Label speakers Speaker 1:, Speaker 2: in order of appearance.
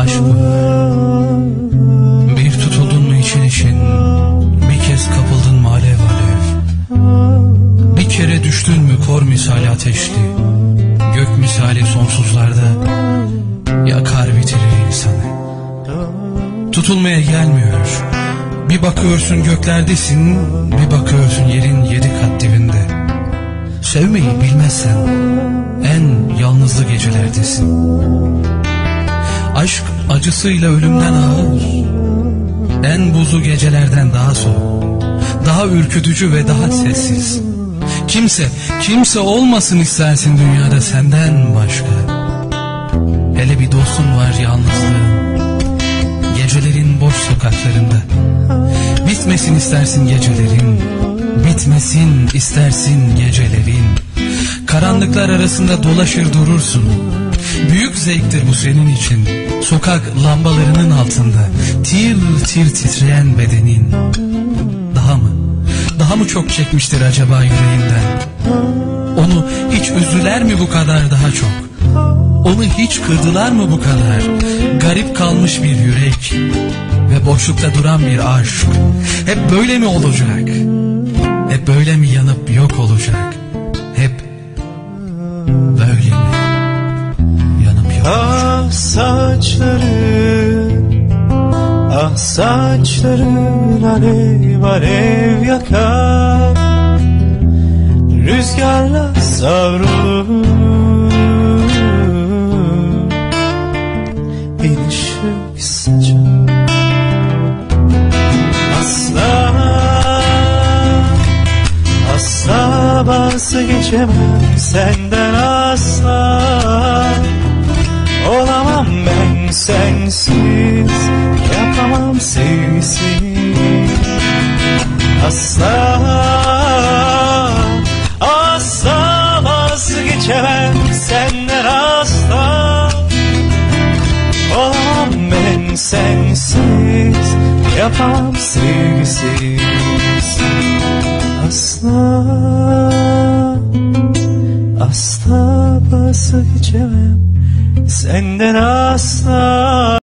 Speaker 1: aşk bu. Bir tutuldun mu için için, bir kez kapıldın mı alev alev. Bir kere düştün mü kor misali ateşli, gök misali sonsuzlarda yakar bitirir insanı. Tutulmaya gelmiyor. Bir bakıyorsun göklerdesin, bir bakıyorsun yerin yedi kat dibinde. Sevmeyi bilmezsen en yalnızlı gecelerdesin. Aşk acısıyla ölümden ağır, en buzlu gecelerden daha soğuk, daha ürkütücü ve daha sessiz. Kimse, kimse olmasın istersin dünyada senden başka. Hele bir dostun var yalnızlığın, gecelerin boş sokaklarında. Bitmesin istersin gecelerin, bitmesin istersin gecelerin. Karanlıklar arasında dolaşır durursun. Büyük zevktir bu senin için. Sokak lambalarının altında tir tir titreyen bedenin. Daha mı? Daha mı çok çekmiştir acaba yüreğinden? Onu hiç üzdüler mi bu kadar daha çok? Onu hiç kırdılar mı bu kadar? Garip kalmış bir yürek ve boşlukta duran bir aşk. Hep böyle mi olacak? Hep böyle mi yanıp yok olacak?
Speaker 2: Ah saçların Ah saçların alev alev yakar. Rüzgarla savrulur. Işık saçar. Asla Asla bazı geçemem senden asla Sevgisiz Asla Asla vazgeçemem senden asla. Olamam ben sensiz Yapamam sevgisiz. Asla Asla vazgeçemem Senden asla